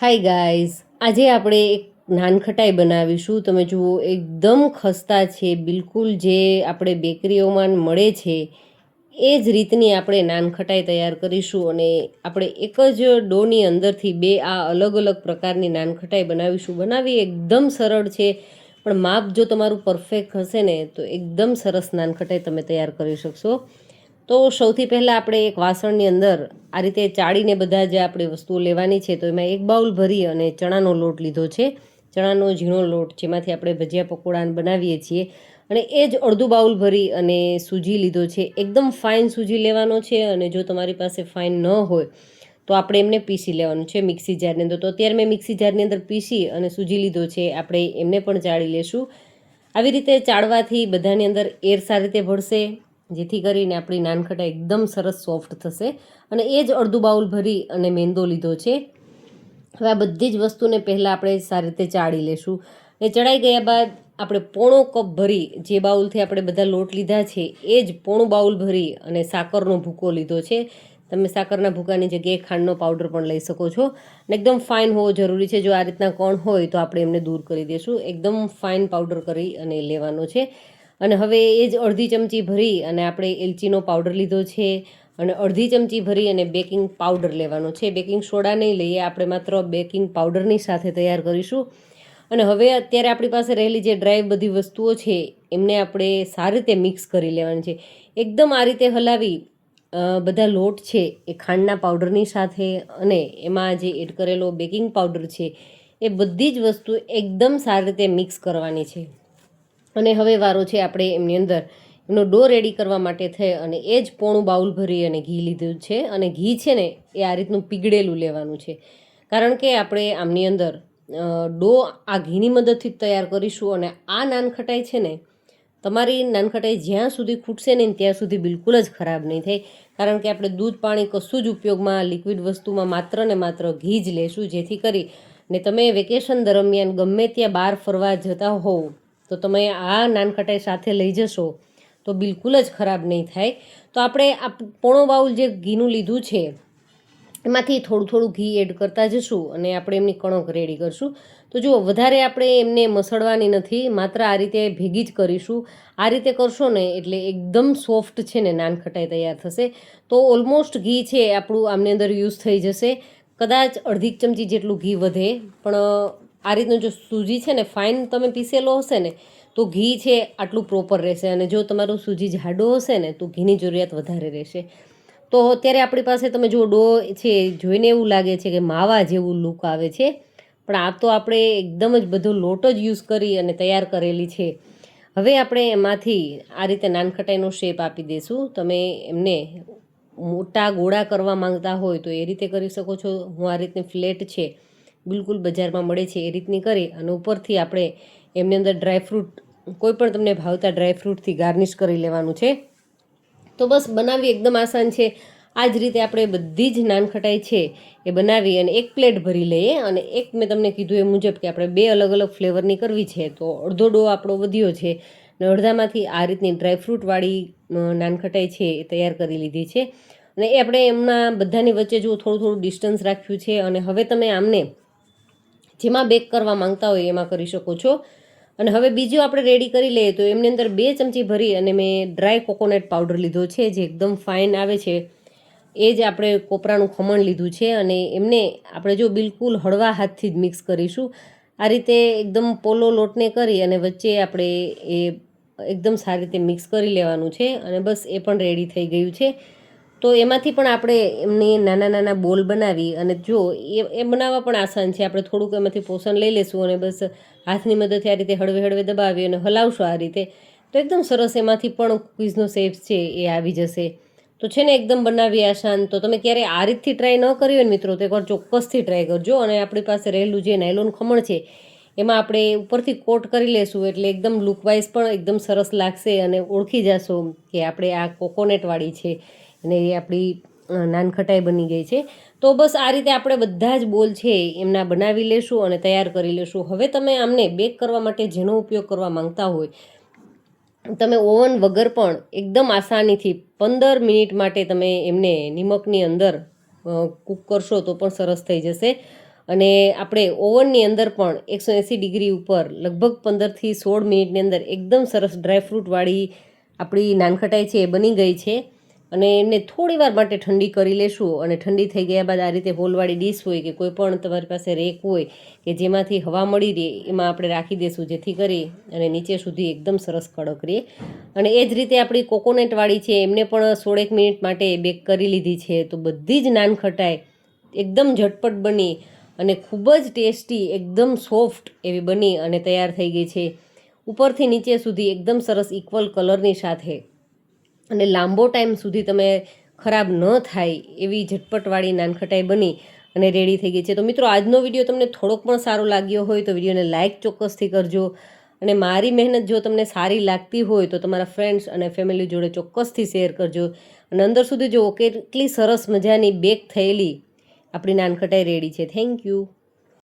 Hi guys આજે આપણે એક નાનખટાઈ બનાવીશું. તમે જુઓ, એકદમ ખસ્તા છે. બિલકુલ જે આપણે બેકરીઓમાં મળે છે, એ જ રીતની આપણે નાનખટાઈ તૈયાર કરીશું અને આપણે એક જ ડોની અંદરથી બે આ અલગ અલગ પ્રકારની નાનખટાઈ બનાવીશું. બનાવી એકદમ સરળ છે. પણ માપ જો તમારું પરફેક્ટ હશે ને, તો એકદમ સરસ નાનખટાઈ તમે તૈયાર કરી શકશો. તો સૌથી પહેલાં આપણે એક વાસણની અંદર આ રીતે ચાળીને બધા જે આપણે વસ્તુઓ લેવાની છે, તો એમાં એક બાઉલ ભરી અને ચણાનો લોટ લીધો છે. ચણાનો ઝીણો લોટ જેમાંથી આપણે ભજીયા પકોડાને બનાવીએ છીએ. અને એ જ અડધું બાઉલ ભરી અને સૂજી લીધો છે. એકદમ ફાઇન સૂજી લેવાનો છે અને જો તમારી પાસે ફાઇન ન હોય, તો આપણે એમને પીસી લેવાનું છે મિક્સી જારની અંદર. તો અત્યારે મેં મિક્સી જારની અંદર પીસી અને સૂજી લીધો છે. આપણે એમને પણ ચાળી લેશું. આવી રીતે ચાળવાથી બધાની અંદર એર સારી રીતે ભળશે. જેથી કરીને આપણી નાનખટાઈ એકદમ સરસ સોફ્ટ થશે. અને એ જ અડધું બાઉલ ભરી અને મેંદો લીધો છે. હવે આ બધી જ વસ્તુને પહેલાં આપણે સારી રીતે ચાળી લેશું. એ ચડાઈ ગયા બાદ આપણે પોણો કપ ભરી જે બાઉલથી આપણે બધા લોટ લીધા છે, એ જ પોણું બાઉલ ભરી અને સાકરનો ભૂકો લીધો છે. તમે સાકરના ભૂકાની જગ્યાએ ખાંડનો પાવડર પણ લઈ શકો છો. અને એકદમ ફાઇન હોવો જરૂરી છે. જો આ રીતના કોણ હોય તો આપણે એમને દૂર કરી દઈશું એકદમ ફાઇન પાવડર કરી અને લેવાનો છે. અને હવે એ જ અડધી ચમચી ભરી અને આપણે એલચીનો પાવડર લીધો છે અને અડધી ચમચી ભરી અને બેકિંગ પાવડર લેવાનો છે. બેકિંગ સોડા નહીં લઈએ, આપણે માત્ર બેકિંગ પાવડરની સાથે તૈયાર કરીશું. અને હવે અત્યારે આપણી પાસે રહેલી જે ડ્રાય બધી વસ્તુઓ છે, એમને આપણે સારી રીતે મિક્સ કરી લેવાની છે. એકદમ આ રીતે હલાવી બધા લોટ છે એ ખાંડના પાવડરની સાથે અને એમાં જે એડ કરેલો બેકિંગ પાવડર છે, એ બધી જ વસ્તુ એકદમ સારી રીતે મિક્સ કરવાની છે. અને હવે વારો છે આપણે એમની અંદર. એનો ડો રેડી કરવા માટે થઈ અને એ જ પોણું બાઉલ ભરી અને ઘી લીધું છે અને ઘી છે ને એ આ રીતનું પીગળેલું લેવાનું છે. કારણ કે આપણે આમની અંદર ડો આ ઘીની મદદથી જ તૈયાર કરીશું અને આ નાનખટાઈ છે ને, તમારી નાનખટાઈ જ્યાં સુધી ખૂટશે નહીં ત્યાં સુધી બિલકુલ જ ખરાબ નહીં થાય. કારણ કે આપણે દૂધ પાણી કશું જ ઉપયોગમાં લિક્વિડ વસ્તુમાં માત્ર ને માત્ર ઘી જ લેશું, જેથી કરી ને તમે વેકેશન દરમિયાન ગમે ત્યાં બહાર ફરવા જતા હોવ તો તમે આ નાનખટાઈ સાથે લઈ જશો, તો બિલકુલ જ ખરાબ નહીં થાય. તો આપણે આ પોણો બાઉલ જે ઘીનું લીધું છે, એમાંથી થોડું થોડું ઘી એડ કરતા જશું અને આપણે એમની કણક રેડી કરશું. તો જુઓ, વધારે આપણે એમને મસળવાની નથી, માત્ર આ રીતે ભેગી જ કરીશું. આ રીતે કરશો ને એટલે એકદમ સોફ્ટ છે ને નાનખટાઈ તૈયાર થશે. તો ઓલમોસ્ટ ઘી છે આપણું આમની અંદર યુઝ થઈ જશે. કદાચ અડધી ચમચી જેટલું ઘી વધે, પણ આ રીતનું જો સૂજી છે ને ફાઇન તમે પીસેલો હશે ને, તો ઘી છે આટલું પ્રોપર રહેશે. અને જો તમારું સૂજી જાડો હશે ને, તો ઘીની જરૂરિયાત વધારે રહેશે. તો અત્યારે આપણી પાસે તમે જો ડો છે, જોઈને એવું લાગે છે કે માવા જેવું લુક આવે છે. પણ આ તો આપણે એકદમ જ બધો લોટ જ યુઝ કરી અને તૈયાર કરેલી છે. હવે આપણે એમાંથી આ રીતે નાનખટાઈનો શેપ આપી દઈશું. તમે એમને મોટા ગોળા કરવા માંગતા હોય તો એ રીતે કરી શકો છો. હું આ રીતની ફ્લેટ છે. બિલકુલ બજારમાં મળે છે એ રીતની કરી અને ઉપરથી આપણે એમની અંદર ડ્રાયફ્રૂટ કોઈ પણ તમને ભાવતા ડ્રાયફ્રૂટથી ગાર્નિશ કરી લેવાનું છે. તો બસ બનાવવી એકદમ આસાન છે. આ જ રીતે આપણે બધી જ નાનખટાઈ છે એ બનાવી અને એક પ્લેટ ભરી લઈએ અને એક મેં તમને કીધું એ મુજબ કે આપણે બે અલગ અલગ ફ્લેવરની કરવી છે. તો અડધો ડો આપણો વધ્યો છે અને અડધામાંથી આ રીતની ડ્રાયફ્રૂટવાળી નાનખટાઈ છે એ તૈયાર કરી લીધી છે. અને એ આપણે એમના બધાની વચ્ચે જો થોડું થોડું ડિસ્ટન્સ રાખ્યું છે અને હવે તમે આમને જેમાં બેક કરવા માંગતા હોય એમાં કરી શકો છો. અને હવે બીજું આપણે રેડી કરી લઈએ તો એમની અંદર બે ચમચી ભરી અને મેં ડ્રાય કોકોનટ પાવડર લીધો છે, જે એકદમ ફાઇન આવે છે. એ જ આપણે કોપરાનું ખમણ લીધું છે અને એમને આપણે જો બિલકુલ હળવા હાથથી જ મિક્સ કરીશું. આ રીતે એકદમ પોલો લોટને કરી અને વચ્ચે આપણે એ એકદમ સારી રીતે મિક્સ કરી લેવાનું છે અને બસ એ પણ રેડી થઈ ગયું છે. તો એમાંથી પણ આપણે એમને નાના નાના બોલ બનાવી અને જો એ એ બનાવવા પણ આસાન છે. આપણે થોડુંક એમાંથી પોષણ લઈ લેશું અને બસ હાથની મદદથી આ રીતે હળવે હળવે દબાવી અને હલાવશું આ રીતે. તો એકદમ સરસ એમાંથી પણ ક્વિઝનો શેપ છે એ આવી જશે. તો છે ને એકદમ બનાવી આસાન. તો તમે ક્યારે આ રીતથી ટ્રાય ન કરી હોય ને મિત્રો, તો એકવાર ચોક્કસથી ટ્રાય કરજો. અને આપણી પાસે રહેલું જે નાયલોન ખમણ છે, એમાં આપણે ઉપરથી કોટ કરી લેશું એટલે એકદમ લુકવાઇઝ પણ એકદમ સરસ લાગશે અને ઓળખી જશો કે આપણે આ કોકોનેટવાળી છે. અને એ આપણી નાનખટાઈ બની ગઈ છે. તો બસ આ રીતે આપણે બધા જ બોલ છે એમના બનાવી લેશું અને તૈયાર કરી લેશું. હવે તમે આમને બેક કરવા માટે જેનો ઉપયોગ કરવા માંગતા હોય, તમે ઓવન વગર પણ એકદમ આસાનીથી પંદર મિનિટ માટે તમે એમને નિમકની અંદર કૂક કરશો તો પણ સરસ થઈ જશે. અને આપણે ઓવનની અંદર પણ એકસો એંસી ડિગ્રી ઉપર લગભગ પંદરથી સોળ મિનિટની અંદર એકદમ સરસ ડ્રાયફ્રૂટવાળી આપણી નાનખટાઈ છે એ બની ગઈ છે. અને એને થોડી વાર માટે ઠંડી કરી લેશું અને ઠંડી થઈ ગયા બાદ આ રીતે હોલવાળી ડીશ હોય કે કોઈ પણ તમારી પાસે રેક હોય કે જેમાંથી હવા મળી રહે, એમાં આપણે રાખી દઈશું જેથી કરી અને નીચે સુધી એકદમ સરસ કડક રહે. અને એ જ રીતે આપણી કોકોનટવાળી છે, એમને પણ સોળેક મિનિટ માટે બેક કરી લીધી છે. તો બધી જ નાન ખટાઈ એકદમ ઝટપટ બની અને ખૂબ જ ટેસ્ટી, એકદમ સોફ્ટ એવી બની અને તૈયાર થઈ ગઈ છે. ઉપરથી નીચે સુધી એકદમ સરસ ઇક્વલ કલરની સાથે અને લાંબો ટાઈમ સુધી તમે ખરાબ ન થાય એવી ઝટપટવાળી નાનખટાઈ બની અને રેડી થઈ ગઈ છે. તો મિત્રો, આજનો વીડિયો તમને થોડોક પણ સારો લાગ્યો હોય તો વિડીયોને લાઇક ચોક્કસથી કરજો. અને મારી મહેનત જો તમને સારી લાગતી હોય તો તમારા ફ્રેન્ડ્સ અને ફેમિલી જોડે ચોક્કસથી શેર કરજો. અને અંદર સુધી જો કેટલી સરસ મજાની બેક થયેલી આપણી નાનખટાઈ રેડી છે. Thank you